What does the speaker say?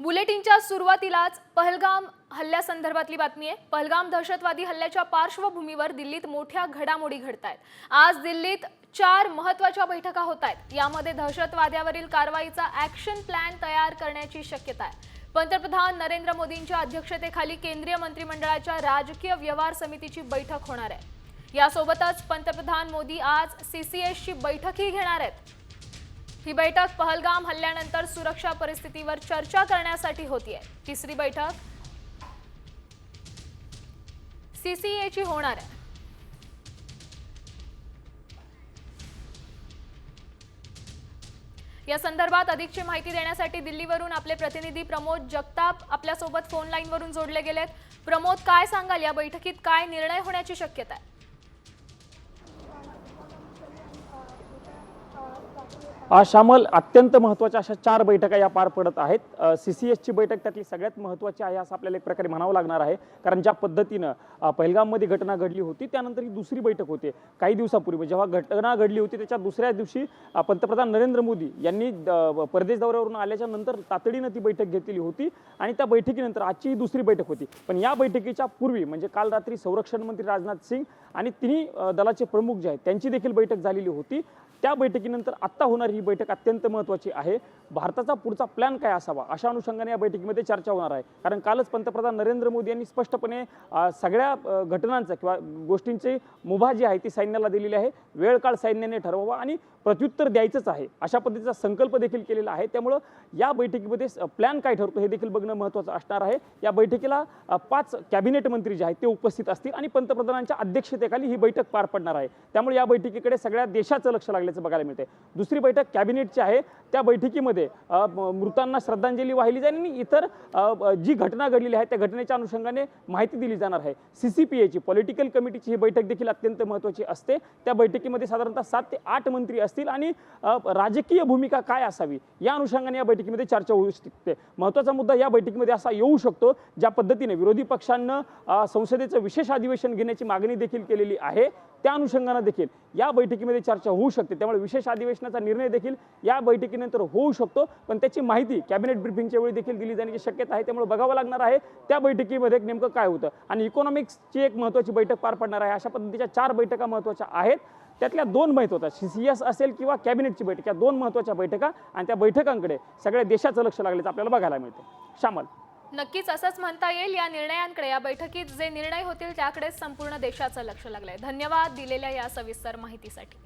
बुलेटिनच्या सुरुवातीलाच पहलगाम हल्ल्यासंदर्भातली बातमी आहे. पहलगाम दहशतवादी हल्ल्याच्या पार्श्वभूमीवर दिल्लीत मोठ्या घडामोडी घडत आहेत आज दिल्लीत चार महत्त्वाच्या बैठका होत आहेत यामध्ये दहशतवाद्यावरील कारवाईचा ॲक्शन प्लॅन तयार करण्याची शक्यता आहे. पंतप्रधान नरेंद्र मोदींच्या अध्यक्षतेखाली केंद्रीय मंत्रिमंडळाच्या राजकीय व्यवहार समितीची बैठक होणार आहे. यासोबतच पंतप्रधान मोदी आज सीसीएसची बैठकही घेणार आहेत. ही बैठक पहलगाम हल्ल्यानंतर सुरक्षा परिस्थितीवर चर्चा करण्यासाठी होतीये. तिसरी बैठक सीसीएची होणार आहे. या संदर्भात अधिकची माहिती देण्यासाठी दिल्लीवरून आपले प्रतिनिधी प्रमोद जगताप आपल्यासोबत फोन लाईनवरून जोडले गेलेत. प्रमोद काय सांगाल? या बैठकीत काय निर्णय होण्याची शक्यता आहे? आज अत्यंत महत्त्वाच्या अशा चार बैठका या पार पडत आहेत. सी सी एसची बैठक त्यातली सगळ्यात महत्त्वाची आहे असं आपल्याला एक प्रकारे म्हणावं लागणार आहे. कारण ज्या पद्धतीनं पहलगाममध्ये घटना घडली होती त्यानंतर ही दुसरी बैठक होते काही दिवसापूर्वी. जेव्हा घटना घडली होती त्याच्या दुसऱ्या दिवशी पंतप्रधान नरेंद्र मोदी यांनी परदेश दौऱ्यावरून आल्याच्यानंतर तातडीनं ती बैठक घेतलेली होती आणि त्या बैठकीनंतर आजची ही दुसरी बैठक होती. पण या बैठकीच्या पूर्वी म्हणजे काल रात्री संरक्षण मंत्री राजनाथ सिंग आणि तिन्ही दलाचे प्रमुख जे आहेत त्यांची देखील बैठक झालेली होती. त्या बैठकीनंतर आत्ता होणारी ही बैठक अत्यंत महत्त्वाची आहे. भारताचा पुढचा प्लॅन काय असावा? अशा अनुषंगाने या बैठकीमध्ये चर्चा होणार आहे. कारण कालच पंतप्रधान नरेंद्र मोदी यांनी स्पष्टपणे सगळ्या घटनांचा किंवा गोष्टींची मुभा जी आहे ती सैन्याला दिलेली आहे. वेळ काळ सैन्याने ठरवावा आणि प्रत्युत्तर द्यायचंच आहे. अशा पद्धतीचा संकल्प देखील केलेला आहे. त्यामुळं या बैठकीमध्ये प्लॅन काय ठरतो हे देखील बघणं महत्त्वाचं असणार आहे. या बैठकीला पाच कॅबिनेट मंत्री जे आहेत ते उपस्थित असतील आणि पंतप्रधानांच्या अध्यक्षतेखाली ही बैठक पार पडणार आहे. त्यामुळे या बैठकीकडे सगळ्या देशाचं लक्ष लागल्याचं बघायला मिळते दुसरी बैठक कॅबिनेटची आहे. त्या बैठकीमध्ये मृतांना श्रद्धांजली वाहिली जाईल आणि इतर जी घटना घडलेली आहे त्या घटनेच्या अनुषंगाने माहिती दिली जाणार आहे. सी सी पी एची पॉलिटिकल कमिटीची ही बैठक देखील अत्यंत महत्त्वाची असते. त्या बैठकीमध्ये साधारणतः सात ते आठ मंत्री असतील आणि राजकीय भूमिका काय असावी या अनुषंगाने या बैठकीमध्ये चर्चा होऊ शकते. महत्त्वाचा मुद्दा या बैठकीमध्ये असा येऊ शकतो ज्या पद्धतीने विरोधी पक्षांना संसदेचं विशेष अधिवेशन घेण्याची मागणी देखील केलेली आहे. त्या अनुषंगानं देखील या बैठकीमध्ये चर्चा होऊ शकते. त्यामुळे विशेष अधिवेशनाचा निर्णय देखील या बैठकीनंतर होऊ शकतो. पण त्याची माहिती कॅबिनेट ब्रिफिंगच्या वेळी देखील दिली जाण्याची शक्यता आहे. त्यामुळे बघावं लागणार आहे त्या बैठकीमध्ये नेमकं काय होतं. आणि इकॉनॉमिक्सची एक महत्त्वाची बैठक पार पडणार आहे. अशा पद्धतीच्या चार बैठका महत्त्वाच्या आहेत. त्यातल्या दोन महत्त्वाच्या सी सी एस असेल किंवा कॅबिनेटची बैठक. या दोन महत्त्वाच्या बैठका आणि त्या बैठकांकडे सगळ्या देशाचं लक्ष लागल्याचं आपल्याला बघायला मिळतं. श्यामल. नक्कीच असंच म्हणता येईल या निर्णयांकडे या बैठकीत जे निर्णय होतील त्याकडेच संपूर्ण देशाचं लक्ष लागलंय. धन्यवाद दिलेल्या या सविस्तर माहितीसाठी.